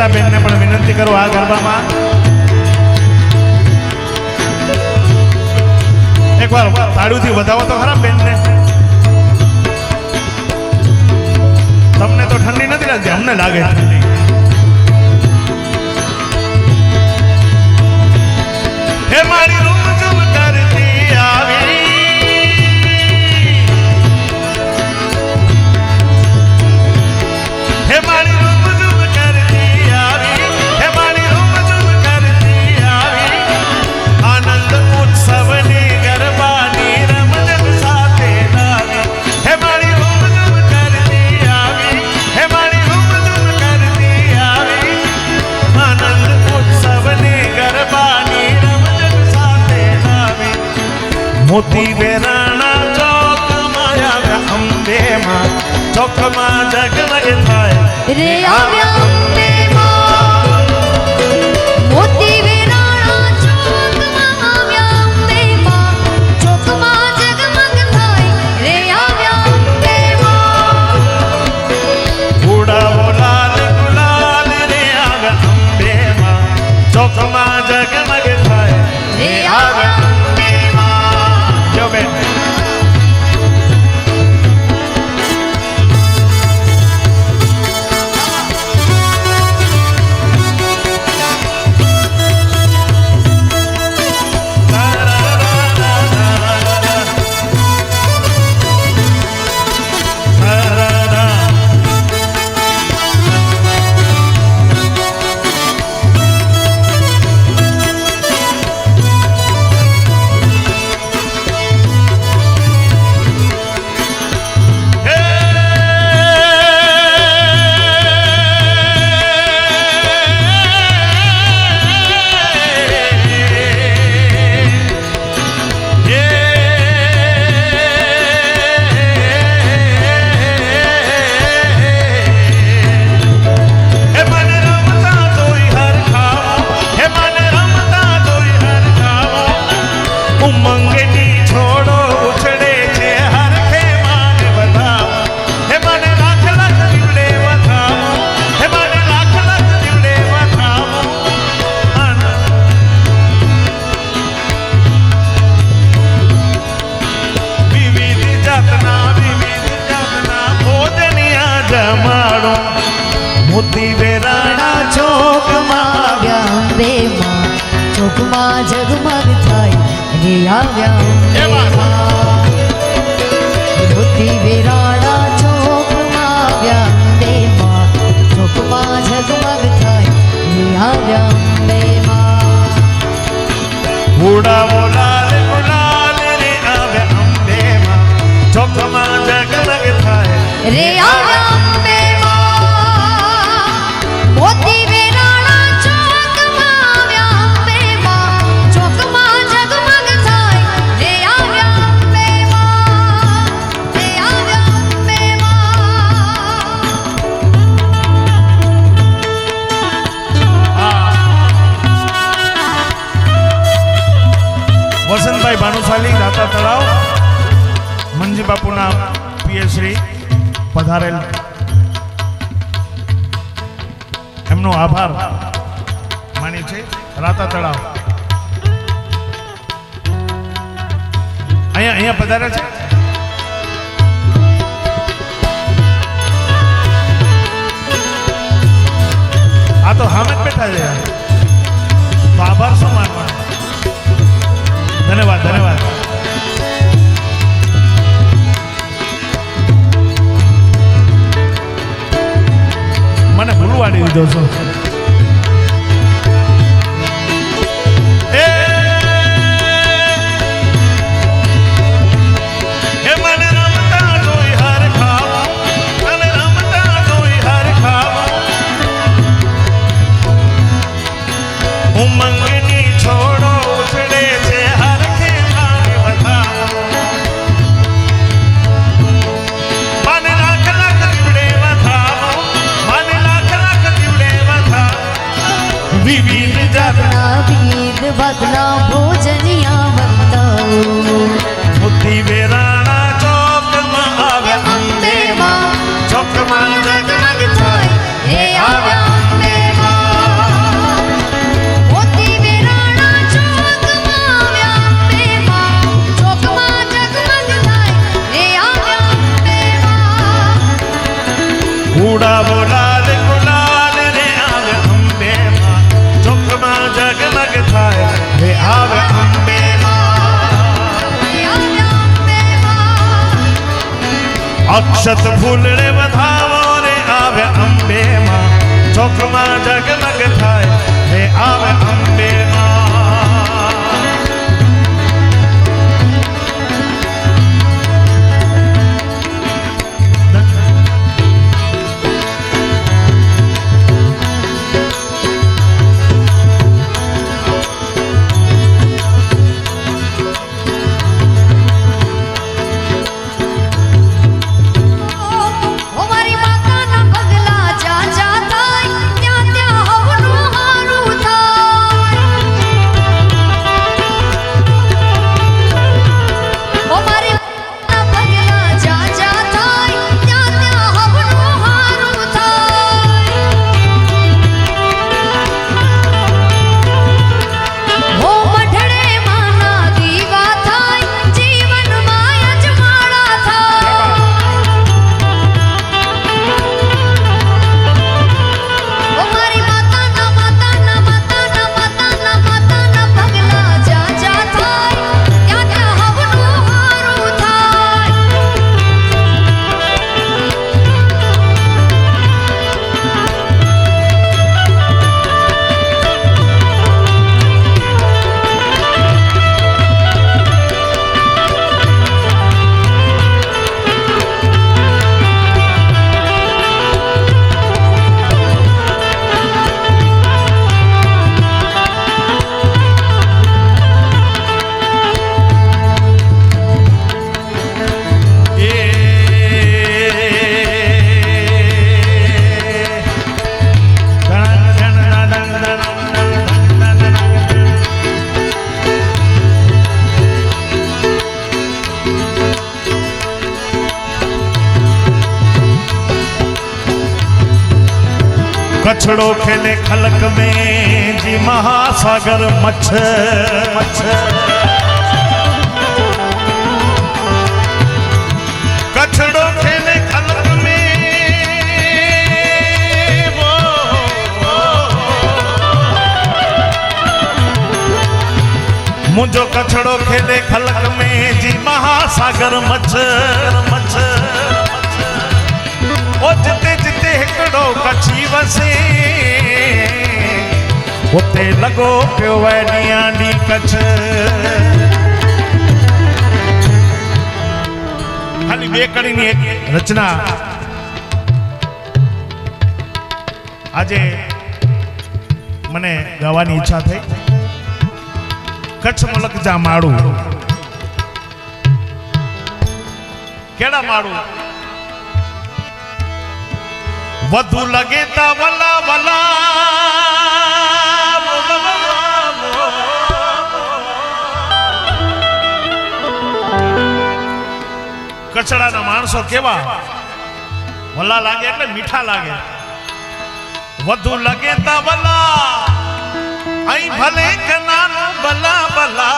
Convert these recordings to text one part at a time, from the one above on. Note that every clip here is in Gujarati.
એકતાબેનને પણ વિનંતી કરું આ ગરબામાં. એકવાર તાળુથી વધાવો તો ખરા બેનને. તમને તો ઠંડી નથી લાગતી, અમને લાગે. ઠંડી હે મારી મોતી વેરાણા ચોકમાં માં ચોકમાં જગમગ થાય. રે અંબે ચોકમાં જગમગ થાય રે આવ્યા અંબે માં મોતી વેરાણા ચોકમાં આવ્યા અંબે માં ચોકમાં જગમગ થાય રે આવ્યા અંબે માં ઉડાવો લાલ ગુલાલ રે આવે અંબેમાં ચોકમાં જગમગ થાય રે આવ્યા એમનો આભાર. માની છે, રાતા તળાવ. અહીંયા અહીંયા પધારે છે? આ તો હામે જ બેઠા છે. તો આભાર શું માનવા ધન્યવાદ ધન્યવાદ. gidiyorsun. વિવિધ જાતના વિવિધ ભાતના ભોજનિયા વક્તાઓ મોતી વેરાણા ચોકમાં આવ્યા અંબેમાં ચોકમાં જગમગ થાય હે આવ્યા ઉડા બોલા अक्षत फूल रे बधावो रे आवे अंबे माँ। चोक माँ जग खलक में जी महासागर मच्छ मच्छ कछड़ो खेले खलक में वो मुंहिंजो कछड़ो खेले खलक में जी महासागर मच्छ मच्छ ओ जिते जिते हिकिड़ो कछी वसे उते लॻो पियो वॾियां ॾी कच्छ ખાલી બે કડીની એક રચના આજે મને ગાવાની ઈચ્છા થઈ કચ્છ મલક જા માળું કેડા માળું વધુ લગે તા વલા વલા કચડાના માણસો કેવા? વલા લાગે એટલે મીઠા લાગે. વધુ લાગે તા વલા અહીં ભલે કનાનું બલા બલા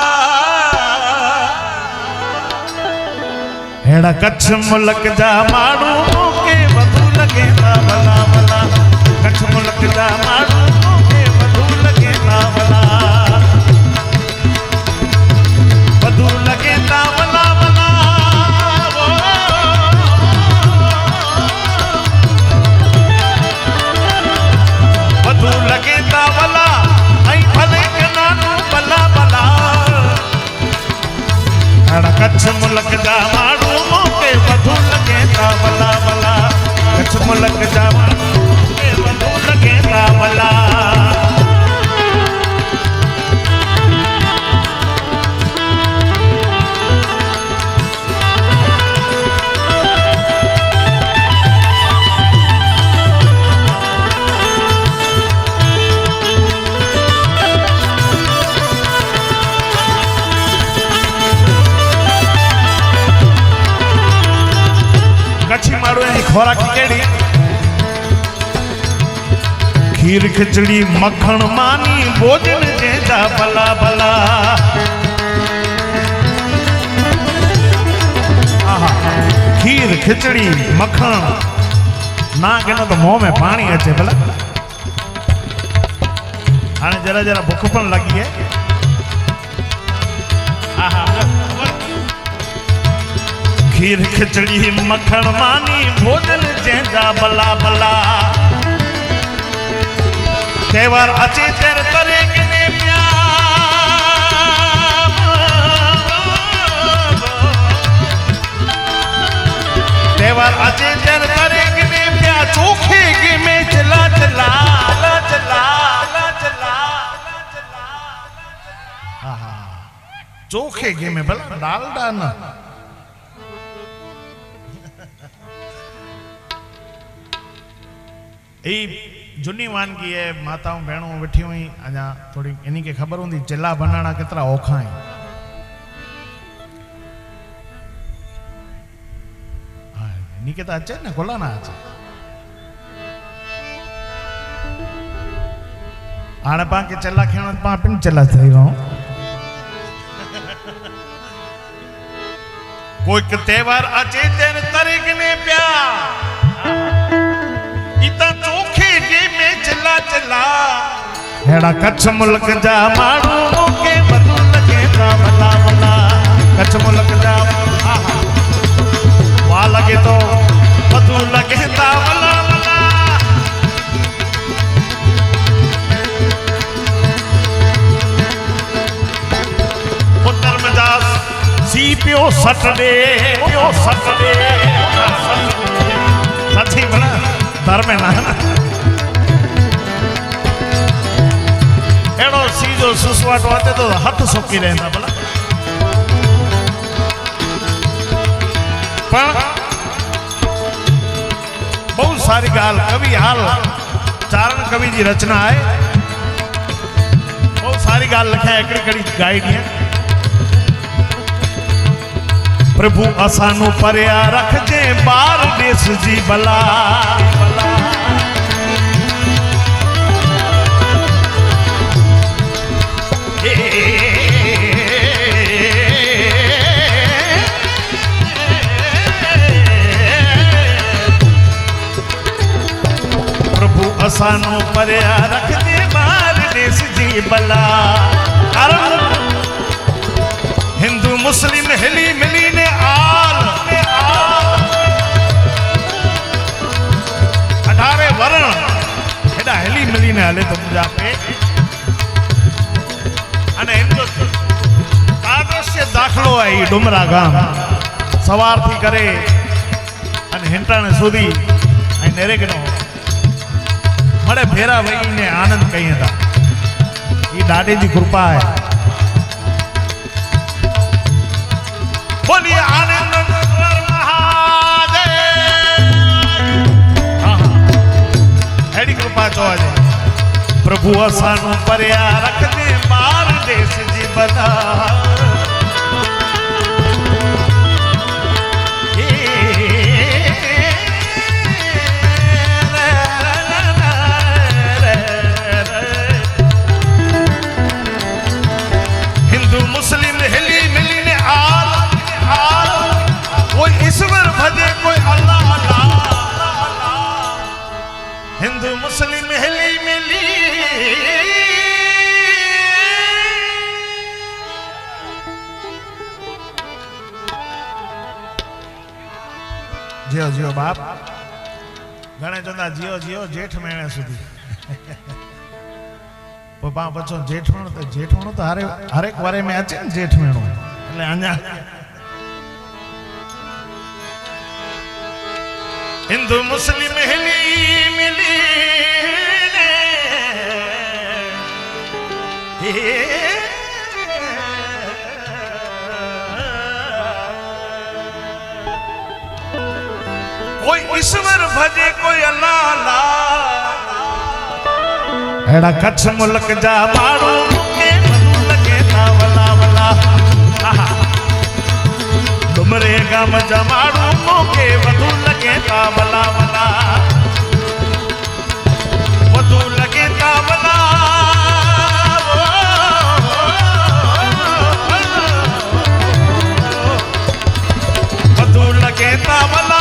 હેડા કચ્છ મુલક જા માડું કે વધુ લગે તા ભલા ભલા. કચ્છ મુલક જા માડું ખીર, ખીચડી, મખણ, માની, ભોજન જેતા ભલા ભલા. ખીર, ખીચડી, મખણ. ના કે તો મોં મેં પાણી હશે, ભલા. અને જરા જરા ભૂખ પણ લાગી હે. ખીર, ખીચડી, મખણ, માની, ભોજન જેતા ભલા ભલા. भला त्योहार अचे तेर करे किने त्योहार अचे तेर करे किने प्या चोखे के में चला चला ला चला ला चला आहा चोखे के में भला डालडा न એ झूनी वानगी है माताओं भेणों वेठी हुई अजा थोड़ी इन खे ख़बर होंगी चिला बनाना केतिरा औखा है इन तो त अचे न खुला न अचे हाणे पाण खे चिला खणण पाण पिण चिला थी रहूँ कोई तेवर अचे तेरे तरीक़े में हेड़ा कच्छ मुल्क जा माण्हू मूंखे वधू लॻे था भला भला कच्छ मुल्क जा वाह लॻे थो वधू लॻे था भला भला पुत्र मजास सी पियो सट ॾे पियो सट ॾे सची भला धर्म ना। अहिड़ो सीधो सुसवाटो अचे थो हथ सुकी रहंदा भला पण बहुत सारी ॻाल्हि कवि हाल चारण कवि जी रचना आहे बहुत सारी ॻाल्हि लिखाए हिकिड़ी कड़ी गाई ॾींहं प्रभु असानो परिया रखजे बार देश जी નફાનો પર્યા રખજે બાર દેશજી ભલા. કારણ હિન્દુ મુસ્લિમ હિલી મિલીને આલ અઢારે વરણ. એડા હિલી મિલીને હાલે તો પૂજા આપે. અને હિન્દુસ્તાન આદર્શ્ય દાખલો આવી ડુમરા ગામ. સવારથી કરે અને હેંટાણે સુધી અહીં નેરેકનો મળે ફેરા વહીને આનંદ કહીએ હતા એ દાદેજી કૃપા आहे બોલીએ આનંદ સ્વર મહાદેવ હા હા એડી કૃપા ચોજે પ્રભુ અસાનું પર્યા રખજે બાર દેશ જી બના છો બાપ. ગણેચંદા જીઓ જીઓ, જેઠ મેળે સુધી. પા પછો જેઠવણ તો જેઠવણ તો હારે હરેક વારે મેં આચે ને જેઠવેણું એટલે અહીંયા હિન્દુ મુસ્લિમ હિલી મિલી હે कोई ईश्वर भजे कोई अल्लाह अहिड़ा कच्छ मुल्क जा माण्हू मूंखे लॻे था वला। वला डुमरे गाम जा माण्हू मूंखे वधू लॻे था वला। वला वधू लॻे था वला वधू लॻे था वला